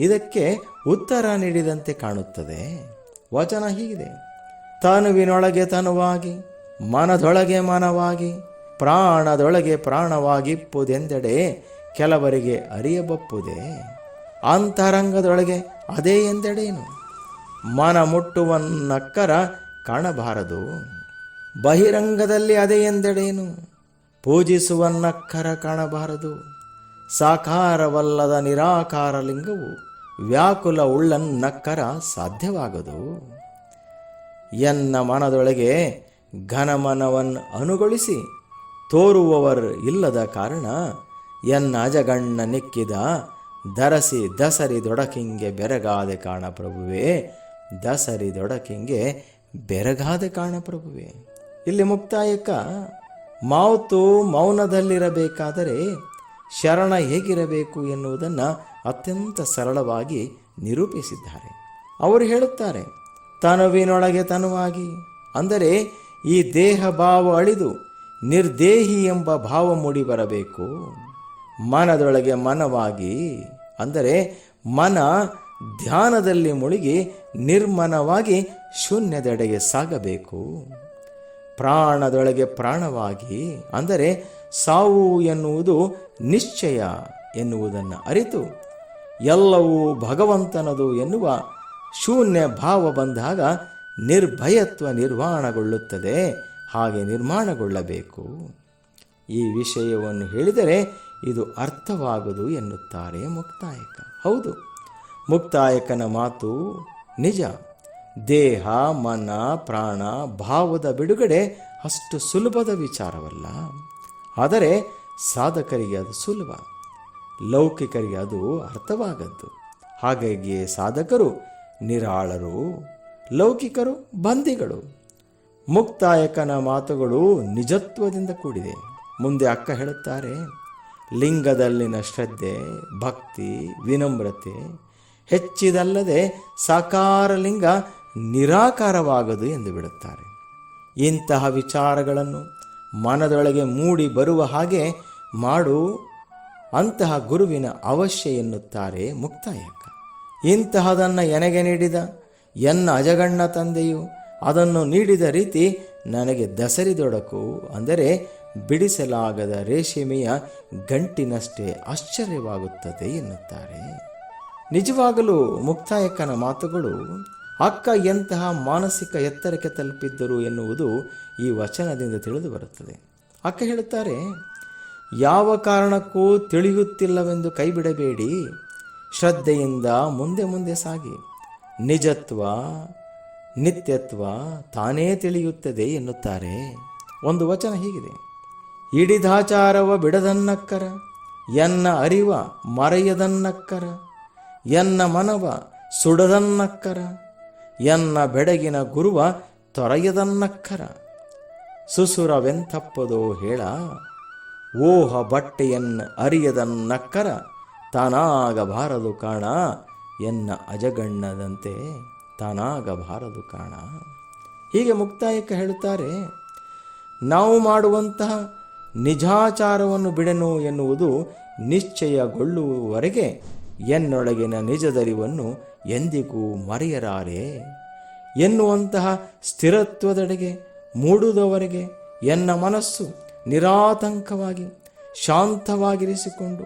ಇದಕ್ಕೆ ಉತ್ತರ ನೀಡಿದಂತೆ ಕಾಣುತ್ತದೆ. ವಚನ ಹೀಗಿದೆ. ತನುವಿನೊಳಗೆ ತನುವಾಗಿ, ಮನದೊಳಗೆ ಮನವಾಗಿ, ಪ್ರಾಣದೊಳಗೆ ಪ್ರಾಣವಾಗಿಪ್ಪುದೆಂದೆಡೆ ಕೆಲವರಿಗೆ ಅರಿಯಬಪ್ಪುದೆ. ಅಂತರಂಗದೊಳಗೆ ಅದೇ ಎಂದೆಡೇನು. ಮನ ಮುಟ್ಟುವನ್ನಕ್ಕರ ಕಾಣಬಾರದು. ಬಹಿರಂಗದಲ್ಲಿ ಅದೇ ಎಂದೆಡೇನು? ಪೂಜಿಸುವನ್ನಕ್ಕರ ಕಾಣಬಾರದು. ಸಾಕಾರವಲ್ಲದ ನಿರಾಕಾರ ಲಿಂಗವು ವ್ಯಾಕುಲ ಉಳ್ಳನ್ನಕ್ಕರ ಸಾಧ್ಯವಾಗದು. ಎನ್ನ ಮನದೊಳಗೆ ಘನಮನವನ್ನು ಅನುಗೊಳಿಸಿ ತೋರುವವರು ಇಲ್ಲದ ಕಾರಣ ಎನ್ನ ಅಜಗಣ್ಣ ನೆಕ್ಕಿದ ದರಸಿ ದಸರಿ ದೊಡಕಿಂಗೆ ಬೆರಗಾದೆ ಕಾಣ ಪ್ರಭುವೇ, ದಸರಿ ದೊಡಕಿಂಗೆ ಬೆರಗಾದೆ ಕಾರಣ ಪ್ರಭುವೇ. ಇಲ್ಲಿ ಮುಕ್ತಾಯಕ ಮಾತು ಮೌನದಲ್ಲಿರಬೇಕಾದರೆ ಶರಣ ಹೇಗಿರಬೇಕು ಎನ್ನುವುದನ್ನು ಅತ್ಯಂತ ಸರಳವಾಗಿ ನಿರೂಪಿಸಿದ್ದಾರೆ. ಅವರು ಹೇಳುತ್ತಾರೆ, ತನುವಿನೊಳಗೆ ತನುವಾಗಿ, ಅಂದರೆ ಈ ದೇಹ ಭಾವ ಅಳಿದು ನಿರ್ದೇಹಿ ಎಂಬ ಭಾವ ಮೂಡಿ ಬರಬೇಕು. ಮನದೊಳಗೆ ಮನವಾಗಿ, ಅಂದರೆ ಮನ ಧ್ಯಾನದಲ್ಲಿ ಮುಳುಗಿ ನಿರ್ಮನವಾಗಿ ಶೂನ್ಯದೆಡೆಗೆ ಸಾಗಬೇಕು. ಪ್ರಾಣದೊಳಗೆ ಪ್ರಾಣವಾಗಿ ಅಂದರೆ ಸಾವು ಎನ್ನುವುದು ನಿಶ್ಚಯ ಎನ್ನುವುದನ್ನು ಅರಿತು ಎಲ್ಲವೂ ಭಗವಂತನದು ಎನ್ನುವ ಶೂನ್ಯ ಭಾವ ಬಂದಾಗ ನಿರ್ಭಯತ್ವ ನಿರ್ಮಾಣಗೊಳ್ಳುತ್ತದೆ ಹಾಗೆ ನಿರ್ಮಾಣಗೊಳ್ಳಬೇಕು. ಈ ವಿಷಯವನ್ನು ಹೇಳಿದರೆ ಇದು ಅರ್ಥವಾಗದು ಎನ್ನುತ್ತಾರೆ ಮುಕ್ತಾಯಕ. ಹೌದು. ಮುಕ್ತಾಯಕನ ಮಾತು ನಿಜ. ದೇಹ, ಮನ, ಪ್ರಾಣ, ಭಾವದ ಬಿಡುಗಡೆ ಅಷ್ಟು ಸುಲಭದ ವಿಚಾರವಲ್ಲ. ಆದರೆ ಸಾಧಕರಿಗೆ ಅದು ಸುಲಭ. ಲೌಕಿಕರಿಗೆ ಅದು ಅರ್ಥವಾಗದ್ದು. ಹಾಗಾಗಿ ಸಾಧಕರು ನಿರಾಳರು, ಲೌಕಿಕರು ಬಂದಿಗಳು ಮುಕ್ತಾಯಕನ ಮಾತುಗಳು ನಿಜತ್ವದಿಂದ ಕೂಡಿದೆ. ಮುಂದೆ ಅಕ್ಕ ಹೇಳುತ್ತಾರೆ, ಲಿಂಗದಲ್ಲಿನ ಶ್ರದ್ಧೆ, ಭಕ್ತಿ, ವಿನಮ್ರತೆ ಹೆಚ್ಚಿದಲ್ಲದೆ ಸಾಕಾರಲಿಂಗ ನಿರಾಕಾರವಾಗದು ಎಂದು ಬಿಡುತ್ತಾರೆ. ಇಂತಹ ವಿಚಾರಗಳನ್ನು ಮನದೊಳಗೆ ಮೂಡಿ ಬರುವ ಹಾಗೆ ಮಾಡು. ಅಂತಹ ಗುರುವಿನ ಅವಶ್ಯ ಎನ್ನುತ್ತಾರೆ ಮುಕ್ತಾಯಕ. ಇಂತಹದನ್ನು ಎನಗೆ ನೀಡಿದ? ಎನ್ನ ಅಜಗಣ್ಣ ತಂದೆಯು? ಅದನ್ನು ನೀಡಿದ ರೀತಿ ನನಗೆ ದಸರಿದೊಡಕು ಅಂದರೆ ಬಿಡಿಸಲಾಗದ ರೇಷ್ಮೆಯ ಗಂಟಿನಷ್ಟೇ ಆಶ್ಚರ್ಯವಾಗುತ್ತದೆ ಎನ್ನುತ್ತಾರೆ. ನಿಜವಾಗಲೂ ಮುಕ್ತಾಯಕ್ಕನ ಮಾತುಗಳು ಅಕ್ಕ ಎಂತಹ ಮಾನಸಿಕ ಎತ್ತರಕ್ಕೆ ತಲುಪಿದ್ದರು ಎನ್ನುವುದು ಈ ವಚನದಿಂದ ತಿಳಿದು ಬರುತ್ತದೆ. ಅಕ್ಕ ಹೇಳುತ್ತಾರೆ, ಯಾವ ಕಾರಣಕ್ಕೂ ತಿಳಿಯುತ್ತಿಲ್ಲವೆಂದು ಕೈಬಿಡಬೇಡಿ. ಶ್ರದ್ಧೆಯಿಂದ ಮುಂದೆ ಮುಂದೆ ಸಾಗಿ. ನಿಜತ್ವ, ನಿತ್ಯತ್ವ ತಾನೇ ತಿಳಿಯುತ್ತದೆ ಎನ್ನುತ್ತಾರೆ. ಒಂದು ವಚನ ಹೀಗಿದೆ. ಹಿಡಿದಾಚಾರವ ಬಿಡದನ್ನಕ್ಕರ, ಎನ್ನ ಅರಿವ ಮರೆಯದನ್ನಕ್ಕರ ಎನ್ನ ಮನವ ಸುಡದನ್ನಕ್ಕರ, ಎನ್ನ ಬೆಡಗಿನ ಗುರುವ ತೊರೆಯದನ್ನಕ್ಕರ. ಸುಸುರವೆಂತಪ್ಪದೋ ಹೇಳ, ಓಹ ಬಟ್ಟೆಯನ್ನ ಅರಿಯದನ್ನಕ್ಕರ, ತಾನಾಗಬಾರದು ಕಾಣ, ಎನ್ನ ಅಜಗಣ್ಣದಂತೆ ತಾನಾಗಬಾರದು ಕಾಣ. ಹೀಗೆ ಮುಕ್ತಾಯಕ್ಕೆ ಹೇಳುತ್ತಾರೆ, ನಾವು ಮಾಡುವಂತಹ ನಿಜಾಚಾರವನ್ನು ಬಿಡೆನು ಎನ್ನುವುದು ನಿಶ್ಚಯಗೊಳ್ಳುವವರೆಗೆ ಎನ್ನೊಳಗಿನ ನಿಜದರಿವನ್ನು ಎಂದಿಗೂ ಮರೆಯರಾರೆ ಎನ್ನುವಂತಹ ಸ್ಥಿರತ್ವದೆಡೆಗೆ ಮೂಡುವವರೆಗೆ ಎನ್ನ ಮನಸ್ಸು ನಿರಾತಂಕವಾಗಿ, ಶಾಂತವಾಗಿರಿಸಿಕೊಂಡು,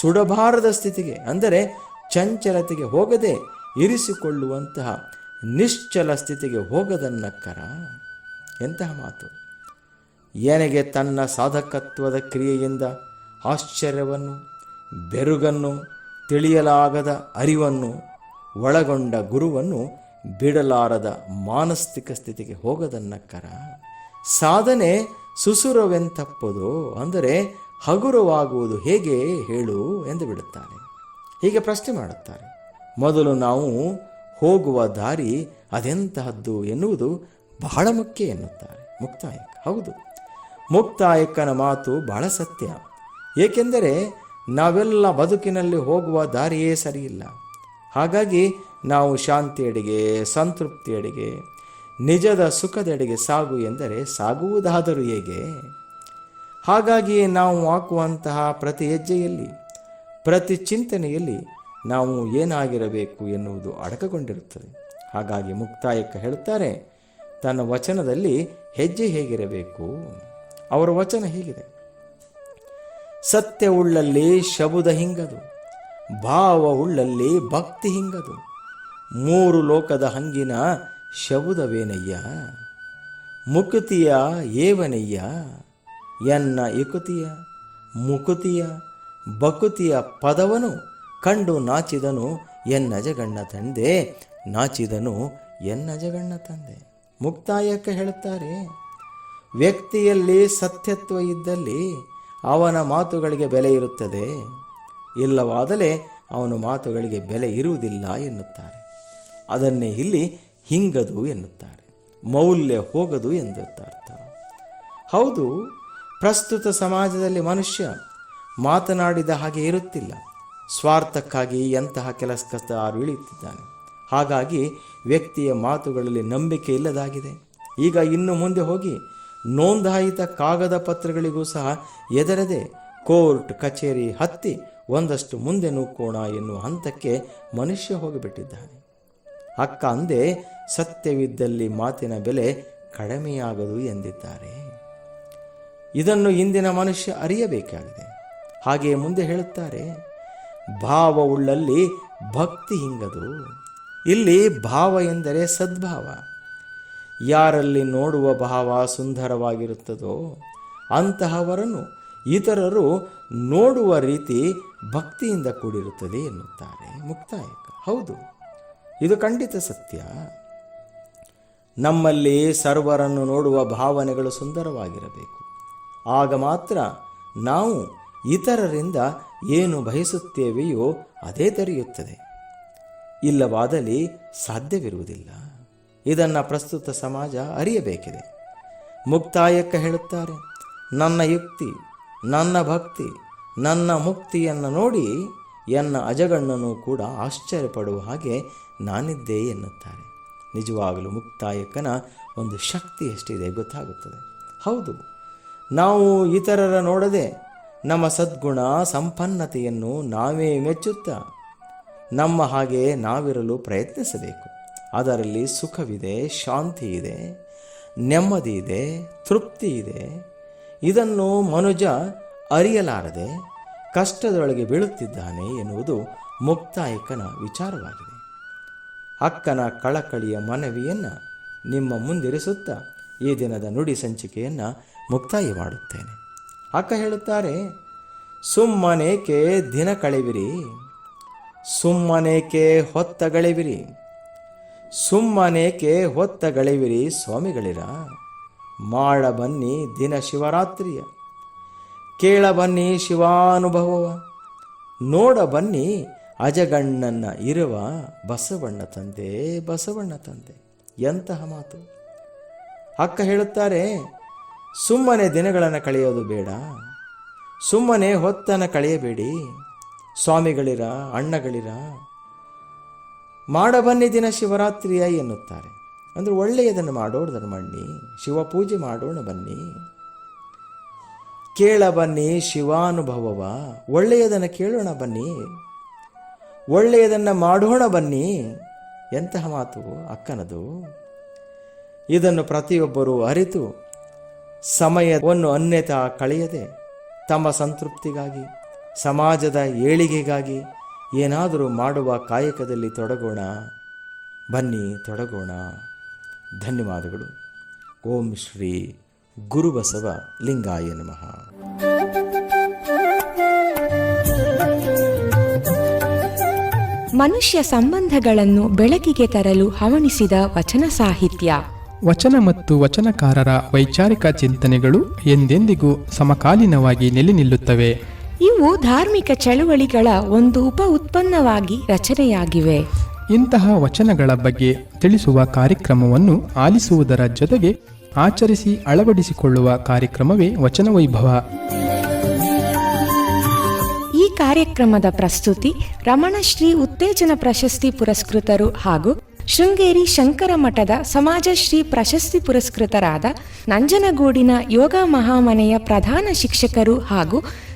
ಸುಡಬಾರದ ಸ್ಥಿತಿಗೆ, ಅಂದರೆ ಚಂಚಲತೆಗೆ ಹೋಗದೆ ಇರಿಸಿಕೊಳ್ಳುವಂತಹ ನಿಶ್ಚಲ ಸ್ಥಿತಿಗೆ ಹೋಗದನ್ನಕ್ಕರ ಎಂತಹ ಮಾತು? ಏನೆಗೆ ತನ್ನ ಸಾಧಕತ್ವದ ಕ್ರಿಯೆಯಿಂದ ಆಶ್ಚರ್ಯವನ್ನು, ಬೆರುಗನ್ನು ತಿಳಿಯಲಾಗದ ಅರಿವನ್ನು ಒಳಗೊಂಡ ಗುರುವನ್ನು ಬಿಡಲಾರದ ಮಾನಸ್ತಿಕ ಸ್ಥಿತಿಗೆ ಹೋಗದನ್ನಕ್ಕರ ಸಾಧನೆ ಸುಸುರವೆಂತಪ್ಪದು, ಅಂದರೆ ಹಗುರವಾಗುವುದು ಹೇಗೆ ಹೇಳು ಎಂದು ಬಿಡುತ್ತಾರೆ. ಹೀಗೆ ಪ್ರಶ್ನೆ ಮಾಡುತ್ತಾರೆ. ಮೊದಲು ನಾವು ಹೋಗುವ ದಾರಿ ಅದೆಂತಹದ್ದು ಎನ್ನುವುದು ಬಹಳ ಮುಖ್ಯ ಎನ್ನುತ್ತಾರೆ. ಮುಕ್ತಾಯಕ. ಹೌದು. ಮುಕ್ತಾಯಕ್ಕನ ಮಾತು ಬಹಳ ಸತ್ಯ. ಏಕೆಂದರೆ ನಾವೆಲ್ಲ ಬದುಕಿನಲ್ಲಿ ಹೋಗುವ ದಾರಿಯೇ ಸರಿಯಿಲ್ಲ. ಹಾಗಾಗಿ ನಾವು ಶಾಂತಿಯಡೆಗೆ, ಸಂತೃಪ್ತಿಯಡೆಗೆ, ನಿಜದ ಸುಖದೆಡೆಗೆ ಸಾಗು ಎಂದರೆ ಸಾಗುವುದಾದರೂ ಹೇಗೆ? ಹಾಗಾಗಿ ನಾವು ಹಾಕುವಂತಹ ಪ್ರತಿ ಹೆಜ್ಜೆಯಲ್ಲಿ, ಪ್ರತಿ ಚಿಂತನೆಯಲ್ಲಿ ನಾವು ಏನಾಗಿರಬೇಕು ಎನ್ನುವುದು ಅಡಕಗೊಂಡಿರುತ್ತದೆ. ಹಾಗಾಗಿ ಮುಕ್ತಾಯಕ್ಕ ಹೇಳುತ್ತಾರೆ, ತನ್ನ ವಚನದಲ್ಲಿ ಹೆಜ್ಜೆ ಹೇಗಿರಬೇಕು? ಅವರ ವಚನ ಹೀಗಿದೆ. ಸತ್ಯ ಉಳ್ಳಲ್ಲಿ ಶಬುದ ಹಿಂಗದು, ಭಾವ ಉಳ್ಳಲ್ಲಿ ಭಕ್ತಿ ಹಿಂಗದು. ಮೂರು ಲೋಕದ ಹಂಗಿನ ಶಬುದವೇನಯ್ಯ? ಮುಕುತಿಯ ಏವನಯ್ಯ? ಎನ್ನ ಇಕುತಿಯ ಮುಕುತಿಯ ಬಕುತಿಯ ಪದವನು ಕಂಡು ನಾಚಿದನು ಎನ್ನ ಜಗಣ್ಣ ತಂದೆ, ನಾಚಿದನು ಎನ್ನ ಜಗಣ್ಣ ತಂದೆ. ಮುಕ್ತಾಯಕ್ಕೆ ಹೇಳುತ್ತಾರೆ, ವ್ಯಕ್ತಿಯಲ್ಲಿ ಸತ್ಯತ್ವ ಇದ್ದಲ್ಲಿ ಅವನ ಮಾತುಗಳಿಗೆ ಬೆಲೆ ಇರುತ್ತದೆ. ಇಲ್ಲವಾದರೆ ಅವನ ಮಾತುಗಳಿಗೆ ಬೆಲೆ ಇರುವುದಿಲ್ಲ ಎನ್ನುತ್ತಾರೆ. ಅದನ್ನೇ ಇಲ್ಲಿ ಹಿಂಗದು ಎನ್ನುತ್ತಾರೆ. ಮೌಲ್ಯ ಹೋಗದು ಎಂದರ್ಥ ಹೌದು, ಪ್ರಸ್ತುತ ಸಮಾಜದಲ್ಲಿ ಮನುಷ್ಯ ಮಾತನಾಡಿದ ಹಾಗೆ ಇರುತ್ತಿಲ್ಲ. ಸ್ವಾರ್ಥಕ್ಕಾಗಿ ಎಂತಹ ಕೆಲಸಕ್ಕೆ ಇಳಿಯುತ್ತಿದ್ದಾನೆ. ಹಾಗಾಗಿ ವ್ಯಕ್ತಿಯ ಮಾತುಗಳಲ್ಲಿ ನಂಬಿಕೆ ಇಲ್ಲದಾಗಿದೆ. ಈಗ ಇನ್ನು ಮುಂದೆ ಹೋಗಿ ನೋಂದಾಯಿತ ಕಾಗದ ಪತ್ರಗಳಿಗೂ ಸಹ ಎದರದೆ ಕೋರ್ಟ್, ಕಚೇರಿ ಹತ್ತಿ ಒಂದಷ್ಟು ಮುಂದೆ ನೂಕೋಣ ಎನ್ನುವ ಹಂತಕ್ಕೆ ಮನುಷ್ಯ ಹೋಗಿಬಿಟ್ಟಿದ್ದಾನೆ. ಅಕ್ಕ ಅಂದೆ ಸತ್ಯವಿದ್ದಲ್ಲಿ ಮಾತಿನ ಬೆಲೆ ಕಡಿಮೆಯಾಗದು ಎಂದಿದ್ದಾರೆ. ಇದನ್ನು ಇಂದಿನ ಮನುಷ್ಯ ಅರಿಯಬೇಕಾಗಿದೆ. ಹಾಗೆಯೇ ಮುಂದೆ ಹೇಳುತ್ತಾರೆ, ಭಾವವುಳ್ಳಲ್ಲಿ ಭಕ್ತಿ ಹಿಂಗದು. ಇಲ್ಲಿ ಭಾವ ಎಂದರೆ ಸದ್ಭಾವ. ಯಾರಲ್ಲಿ ನೋಡುವ ಭಾವ ಸುಂದರವಾಗಿರುತ್ತದೋ ಅಂತಹವರನ್ನು ಇತರರು ನೋಡುವ ರೀತಿ ಭಕ್ತಿಯಿಂದ ಕೂಡಿರುತ್ತದೆ ಎನ್ನುತ್ತಾರೆ ಮುಕ್ತಾಯಕ. ಹೌದು, ಇದು ಖಂಡಿತ ಸತ್ಯ. ನಮ್ಮಲ್ಲಿ ಸರ್ವರನ್ನು ನೋಡುವ ಭಾವನೆಗಳು ಸುಂದರವಾಗಿರಬೇಕು. ಆಗ ಮಾತ್ರ ನಾವು ಇತರರಿಂದ ಏನು ಬಯಸುತ್ತೇವೆಯೋ ಅದೇ ದೊರೆಯುತ್ತದೆ. ಇಲ್ಲವಾದಲ್ಲಿ ಸಾಧ್ಯವಿರುವುದಿಲ್ಲ. ಇದನ್ನು ಪ್ರಸ್ತುತ ಸಮಾಜ ಅರಿಯಬೇಕಿದೆ. ಮುಕ್ತಾಯಕ್ಕೆ ಹೇಳುತ್ತಾರೆ, ನನ್ನ ಯುಕ್ತಿ, ನನ್ನ ಭಕ್ತಿ, ನನ್ನ ಮುಕ್ತಿಯನ್ನು ನೋಡಿ ಎನ್ನ ಅಜಗಣ್ಣನು ಕೂಡ ಆಶ್ಚರ್ಯಪಡುವ ಹಾಗೆ ನಾನಿದ್ದೆ ಎನ್ನುತ್ತಾರೆ. ನಿಜವಾಗಲೂ ಮುಕ್ತಾಯಕ್ಕನ ಒಂದು ಶಕ್ತಿ ಎಷ್ಟಿದೆ ಗೊತ್ತಾಗುತ್ತದೆ. ಹೌದು, ನಾವು ಇತರರ ನೋಡದೆ ನಮ್ಮ ಸದ್ಗುಣ ಸಂಪನ್ನತೆಯನ್ನು ನಾವೇ ಮೆಚ್ಚುತ್ತಾ ನಮ್ಮ ಹಾಗೆ ನಾವಿರಲು ಪ್ರಯತ್ನಿಸಬೇಕು. ಅದರಲ್ಲಿ ಸುಖವಿದೆ ಶಾಂತಿ ಇದೆ ನೆಮ್ಮದಿ ಇದೆ ತೃಪ್ತಿ ಇದೆ ಇದನ್ನು ಮನುಜ ಅರಿಯಲಾರದೆ ಕಷ್ಟದೊಳಗೆ ಬೀಳುತ್ತಿದ್ದಾನೆ ಎನ್ನುವುದು ಮುಕ್ತಾಯಕನ ವಿಚಾರವಾಗಿದೆ. ಅಕ್ಕನ ಕಳಕಳಿಯ ಮನವಿಯನ್ನು ನಿಮ್ಮ ಮುಂದಿರಿಸುತ್ತಾ ಈ ದಿನದ ನುಡಿ ಸಂಚಿಕೆಯನ್ನು ಮುಕ್ತಾಯ ಮಾಡುತ್ತೇನೆ ಅಕ್ಕ ಹೇಳುತ್ತಾರೆ, ಸುಮ್ಮನೇಕೆ ದಿನ ಕಳೆವಿರಿ? ಸುಮ್ಮನೇಕೆ ಹೊತ್ತಗಳೆವಿರಿ ಸುಮ್ಮನೇಕೆ ಹೊತ್ತಗಳಿವಿರಿ ಸ್ವಾಮಿಗಳಿರ? ಮಾಡ ಬನ್ನಿ ದಿನ ಶಿವರಾತ್ರಿಯ. ಕೇಳ ಬನ್ನಿ ಶಿವಾನುಭವವ. ನೋಡ ಬನ್ನಿ ಅಜಗಣ್ಣನ ಇರುವ ಬಸವಣ್ಣ ತಂದೆ ಬಸವಣ್ಣ ತಂದೆ. ಎಂತಹ ಮಾತು? ಅಕ್ಕ ಹೇಳುತ್ತಾರೆ, ಸುಮ್ಮನೆ ದಿನಗಳನ್ನು ಕಳೆಯೋದು ಬೇಡ. ಸುಮ್ಮನೆ ಹೊತ್ತನ್ನು ಕಳೆಯಬೇಡಿ. ಸ್ವಾಮಿಗಳಿರ, ಅಣ್ಣಗಳಿರ ಮಾಡಬನ್ನಿ ದಿನ ಶಿವರಾತ್ರಿಯ ಎನ್ನುತ್ತಾರೆ. ಅಂದರೆ ಒಳ್ಳೆಯದನ್ನು ಮಾಡೋಣ ಶಿವ ಪೂಜೆ ಮಾಡೋಣ ಬನ್ನಿ. ಕೇಳ ಬನ್ನಿ ಶಿವಾನುಭವವ, ಒಳ್ಳೆಯದನ್ನು ಕೇಳೋಣ ಬನ್ನಿ. ಒಳ್ಳೆಯದನ್ನು ಮಾಡೋಣ ಬನ್ನಿ. ಎಂತಹ ಮಾತು ಅಕ್ಕನದು? ಇದನ್ನು ಪ್ರತಿಯೊಬ್ಬರೂ ಅರಿತು ಸಮಯವನ್ನು ಅನ್ಯತಾ ಕಳೆಯದೆ ತಮ್ಮ ಸಂತೃಪ್ತಿಗಾಗಿ, ಸಮಾಜದ ಏಳಿಗೆಗಾಗಿ ಏನಾದರೂ ಮಾಡುವ ಕಾಯಕದಲ್ಲಿ ತೊಡಗೋಣ. ಬನ್ನಿ ತೊಡಗೋಣ. ಧನ್ಯವಾದಗಳು. ಓಂ ಶ್ರೀ ಗುರುಬಸವ ಲಿಂಗಾಯ ನಮಃ. ಮನುಷ್ಯ ಸಂಬಂಧಗಳನ್ನು ಬೆಳಕಿಗೆ ತರಲು ಹವಣಿಸಿದ ವಚನ ಸಾಹಿತ್ಯ. ವಚನ ಮತ್ತು ವಚನಕಾರರ ವೈಚಾರಿಕ ಚಿಂತನೆಗಳು ಎಂದೆಂದಿಗೂ ಸಮಕಾಲೀನವಾಗಿ ನೆಲೆ ನಿಲ್ಲುತ್ತವೆ. ಇವು ಧಾರ್ಮಿಕ ಚಳುವಳಿಗಳ ಒಂದು ಉಪ ಉತ್ಪನ್ನವಾಗಿ ರಚನೆಯಾಗಿವೆ. ಇಂತಹ ವಚನಗಳ ಬಗ್ಗೆ ತಿಳಿಸುವ ಕಾರ್ಯಕ್ರಮವನ್ನು ಆಲಿಸುವುದರ ಜೊತೆಗೆ ಆಚರಿಸಿ ಅಳವಡಿಸಿಕೊಳ್ಳುವ ಕಾರ್ಯಕ್ರಮವೇ ವಚನ ವೈಭವ ಈ ಕಾರ್ಯಕ್ರಮದ ಪ್ರಸ್ತುತಿ ರಮಣಶ್ರೀ ಉತ್ತೇಜನ ಪ್ರಶಸ್ತಿ ಪುರಸ್ಕೃತರು ಹಾಗೂ ಶೃಂಗೇರಿ ಶಂಕರ ಮಠದ ಸಮಾಜಶ್ರೀ ಪ್ರಶಸ್ತಿ ಪುರಸ್ಕೃತರಾದ ನಂಜನಗೂಡಿನ ಯೋಗ ಮಹಾಮನೆಯ ಪ್ರಧಾನ ಶಿಕ್ಷಕರು ಹಾಗೂ